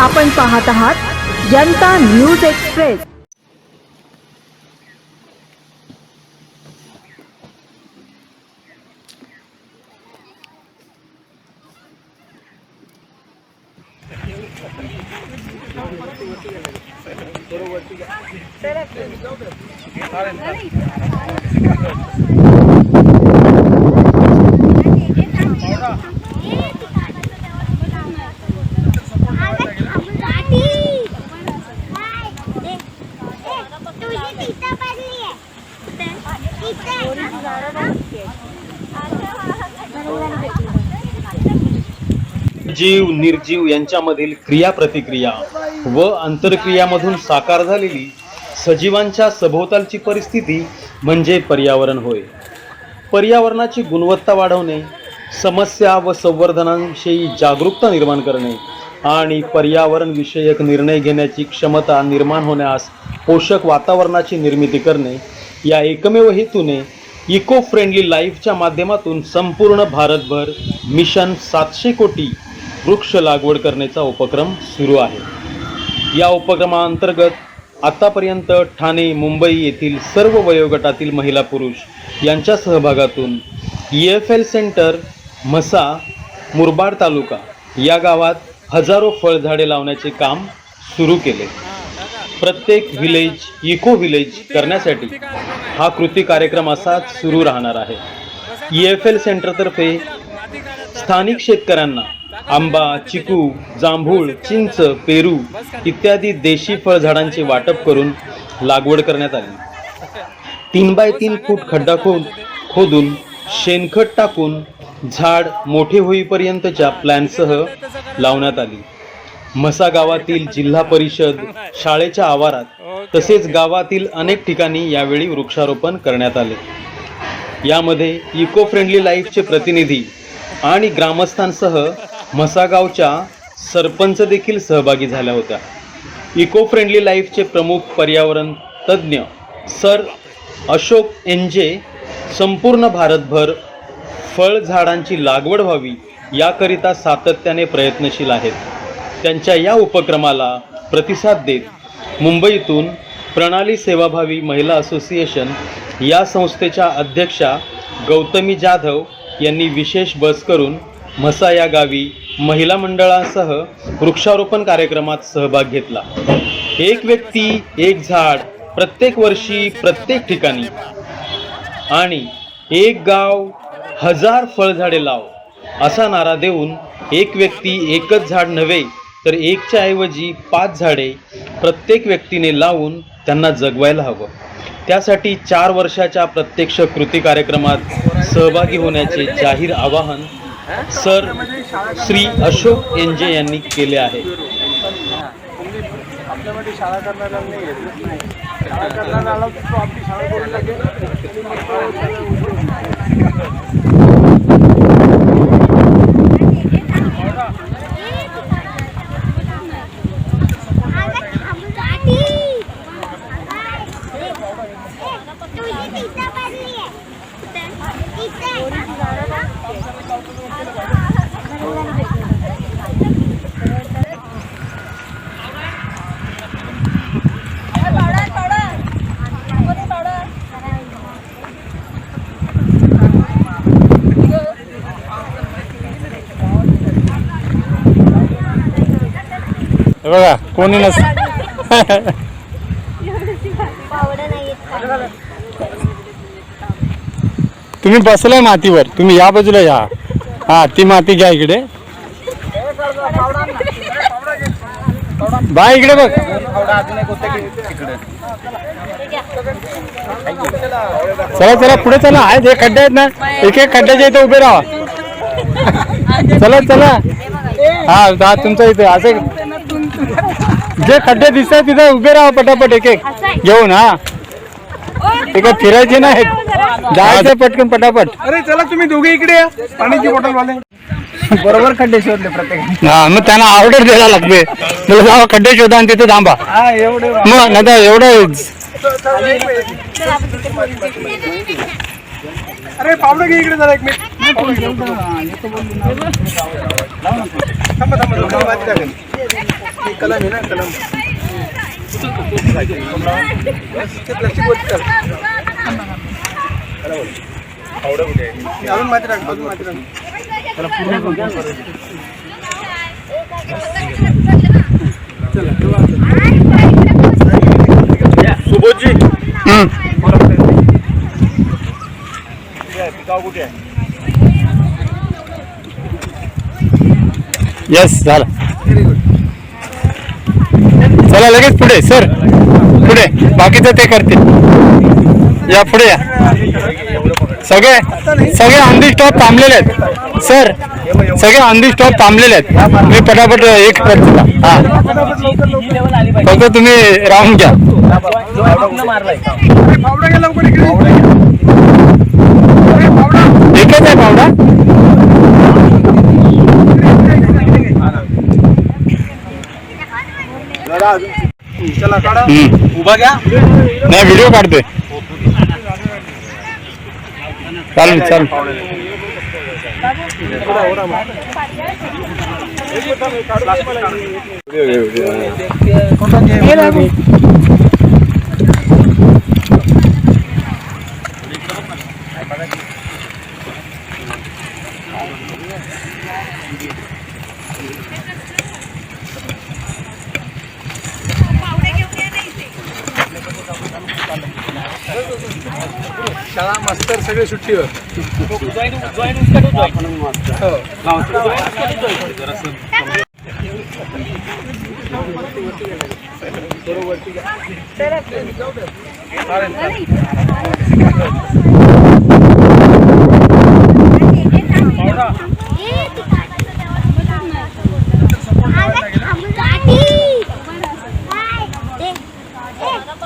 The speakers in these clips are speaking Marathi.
आपण पाहत आहात जनता न्यूज एक्सप्रेस. जीव निर्जीव यांच्यामधील क्रिया प्रतिक्रिया व आंतरक्रियामधून साकार झालेली सजीवांच्या सभोवतालची परिस्थिती म्हणजे पर्यावरण होय. पर्यावरणाची गुणवत्ता वाढवणे समस्या व संवर्धनांविषयी जागरूकता निर्माण करणे आणि पर्यावरणविषयक निर्णय घेण्याची क्षमता निर्माण होण्यास पोषक वातावरणाची निर्मिती करणे या एकमेव हेतूने इको फ्रेंडली लाईफच्या माध्यमातून संपूर्ण भारतभर मिशन सातशे कोटी वृक्ष लागवड करण्याचा उपक्रम सुरू आहे. या उपक्रमाअंतर्गत आत्तापर्यंत ठाणे मुंबई येथील सर्व वयोगटातील महिला पुरुष यांच्या सहभागातून E F L center Mhasa Murbad taluka या गावात हजारो फळझाडे लावण्याचे काम सुरू केले. प्रत्येक व्हिलेज इको विलेज करण्यासाठी हा कृती कार्यक्रम असाच सुरू राहणार आहे. ई एफ एल सेंटरतर्फे स्थानिक शेतकऱ्यांना आंबा चिकू जांभूळ चिंच पेरू इत्यादी देशी फळझाडांचे वाटप करून लागवड करण्यात आली. तीन बाय तीन फूट खड्डा खोद खोदून शेणखत टाकून झाड मोठे होईपर्यंतच्या प्लॅनसह लावण्यात आली. म्हसा गावातील जिल्हा परिषद शाळेच्या आवारात तसेच गावातील अनेक ठिकाणी यावेळी वृक्षारोपण करण्यात आले. यामध्ये इको फ्रेंडली लाईफचे प्रतिनिधी आणि ग्रामस्थांसह मसागावच्या सरपंच देखील सहभागी झाल्या होत्या. इको फ्रेंडली लाईफचे प्रमुख पर्यावरण तज्ज्ञ सर अशोक एनजे संपूर्ण भारतभर फळझाडांची लागवड व्हावी याकरिता सातत्याने प्रयत्नशील आहेत. त्यांच्या या उपक्रमाला प्रतिसाद देत मुंबईतून प्रणाली सेवाभावी महिला असोसिएशन या संस्थेच्या अध्यक्षा गौतमी जाधव यांनी विशेष बस करून म्हसा या गावी महिला मंडळासह वृक्षारोपण कार्यक्रमात सहभाग घेतला. एक व्यक्ती एक झाड प्रत्येक वर्षी प्रत्येक ठिकाणी. आणि एक गाव हजार फळझाडे लाव असा नारा देऊन एक व्यक्ती एकच झाड नव्हे तर एकच्या ऐवजी पाच झाडे प्रत्येक व्यक्तीने लावून त्यांना जगवायला हवं. त्यासाठी चार वर्षाच्या प्रत्यक्ष कृती कार्यक्रमात सहभागी होण्याचे जाहीर आवाहन सर श्री अशोक एनजे यांनी केले आहे. आपल्यामध्ये शाळा करणारा नाही शाळा करणारा आला तो आपली शाळा करू लागेल बघा कोणी नस तुम्ही बसलाय मातीवर तुम्ही या बाजूला या. हा ती माती घ्या इकडे. बाय इकडे बघ. चला चला पुढे चला. आहेत हे खड्डे आहेत ना. एक एक खड्ड्याच्या इथे उभे राहा. चला चला. हा तुमच्या इथे. असे जे खड्डे दिसत आहेत तिथे उभे राहा पटापट एक एक. घेऊन हा ते काय फिरायचे नाहीत. जायचं पटकन पटापट. अरे चला तुम्ही दोघे इकडे या. पाण्याची बॉटल वाले. बरोबर खड्डे शोधले प्रत्येक हा मग त्यांना ऑर्डर द्यायला लागते. तुला जावा खड्डे शोधा आणि तिथे थांबा. हा एवढे मग नाही तर एवढं अरे पावडं घे इकडे जरा एक मिनिट. कलम आहे ना कलम कर अजून माती टाक अजून माती टाक सुबोधजी पिकाव कुठे आहे? येस झालं. चला लगेच पुढे सर. पुढे. बाकीचं ते करतील. या पुढे या. सगळे सगळे ऑन दी स्टॉप थांबलेले आहेत. सर सगळे ऑन दी स्टॉप थांबलेले आहेत. मी पटापट एक करतो. हा. फक्त तुम्ही राहून घ्या. एकच आहे पावडा जरा अजून चला काढा हम्म. उभा घ्या. नाही व्हिडिओ काढतोय चालेल चालेल. शाळा मास्तर सगळे सुट्टीवर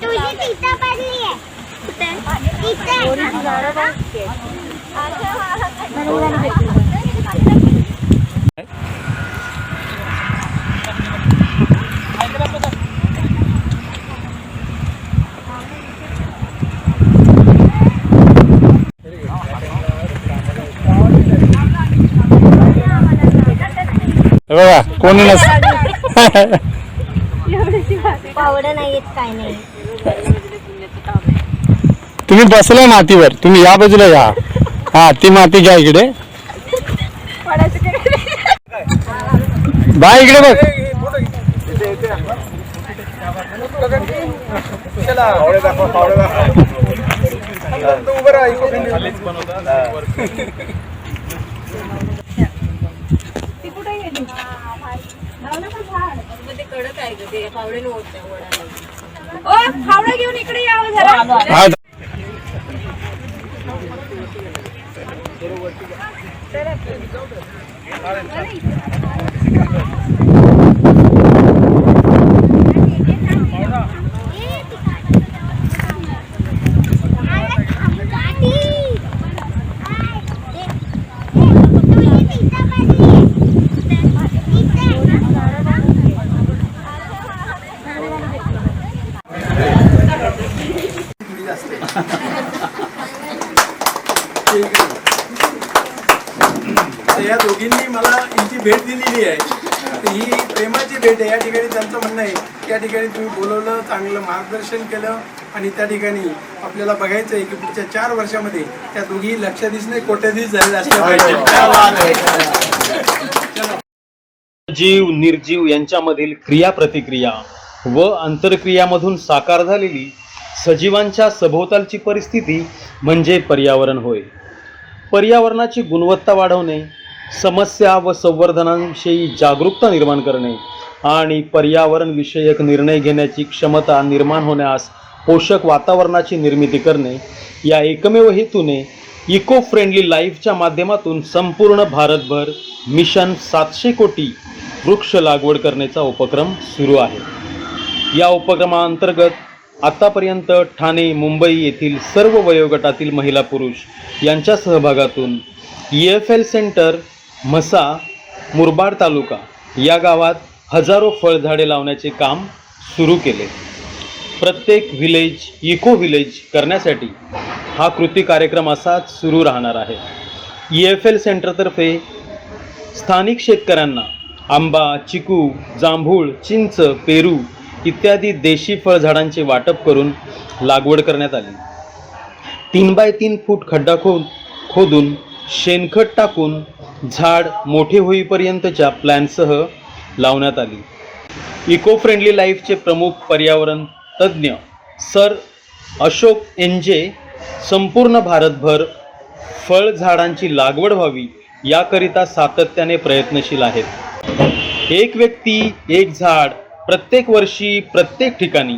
तुझी तिथं पडली आहे हे बघा कोणी नस तुम्ही बसलाय मातीवर तुम्ही या बाजूला या. हा ती माती घ्या इकडे. बाय इकडे बघ. तो इको फ्रेंडली. फावडा घेऊन इकडे यावं जरा. हा तर या दोघींनी मला यांची भेट दिलेली आहे तर ही प्रेमाची भेट आहे या ठिकाणी त्यांचं म्हणणं आहे की या ठिकाणी तुम्ही बोलवलं चांगलं मार्गदर्शन केलं आणि त्या ठिकाणी आपल्याला बघायचं आहे की पुढच्या चार वर्षामध्ये त्या दोघी लक्षाधीश नाही कोट्याधीश झालेल्या असल्या पाहिजे. जीव निर्जीव यांच्यामधील क्रिया प्रतिक्रिया व आंतरक्रियामधून साकार झालेली सजीवांच्या सभोवतालची परिस्थिती म्हणजे पर्यावरण होय. पर्यावरणाची गुणवत्ता वाढवणे समस्या व संवर्धनाविषयी जागरूकता निर्माण करणे आणि पर्यावरणविषयक निर्णय घेण्याची क्षमता निर्माण होण्यास पोषक वातावरणाची निर्मिती करणे या एकमेव हेतूने इको फ्रेंडली लाईफच्या माध्यमातून संपूर्ण भारतभर मिशन सातशे कोटी वृक्ष लागवड करण्याचा उपक्रम सुरू आहे. या उपक्रमाअंतर्गत आतापर्यंत ठाणे मुंबई येथील सर्व वयोगटातील महिला पुरुष यांच्या सहभागातून E F L center Mhasa Murbad taluka या गावात हजारो फळझाडे लावण्याचे काम सुरू केले. प्रत्येक व्हिलेज इको व्हिलेज करण्यासाठी हा कृती कार्यक्रम असाच सुरू राहणार आहे. ई एफ एल सेंटरतर्फे स्थानिक शेतकऱ्यांना आंबा चिकू जांभूळ चिंच पेरू इत्यादी देशी फळझाडांचे वाटप करून लागवड करण्यात आली. तीन बाय तीन फूट खड्डा खोद खोदून शेणखत टाकून झाड मोठे होईपर्यंतच्या प्लॅनसह लावण्यात आली. इको फ्रेंडली लाईफचे प्रमुख पर्यावरण तज्ज्ञ सर अशोक एनजे संपूर्ण भारतभर फळझाडांची लागवड व्हावी याकरिता सातत्याने प्रयत्नशील आहेत. एक व्यक्ती एक झाड प्रत्येक वर्षी प्रत्येक ठिकाणी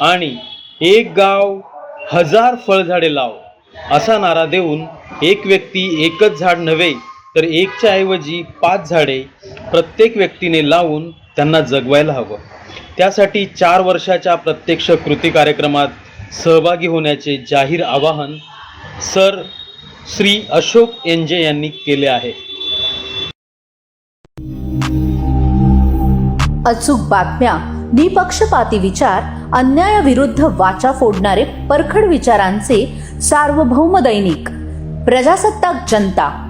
आणि एक गाव हजार फळझाडे लाव असा नारा देऊन एक व्यक्ती एकच झाड नव्हे तर एकच्या ऐवजी पाच झाडे प्रत्येक व्यक्तीने लावून त्यांना जगवायला हवं. त्यासाठी चार वर्षाच्या प्रत्यक्ष कृती कार्यक्रमात सहभागी होण्याचे जाहीर आवाहन सर श्री अशोक एनजे यांनी केले आहे. अचूक बातम्या निपक्षपाती विचार अन्यायाविरुद्ध वाचा फोडणारे परखड विचारांचे सार्वभौम दैनिक प्रजासत्ताक जनता.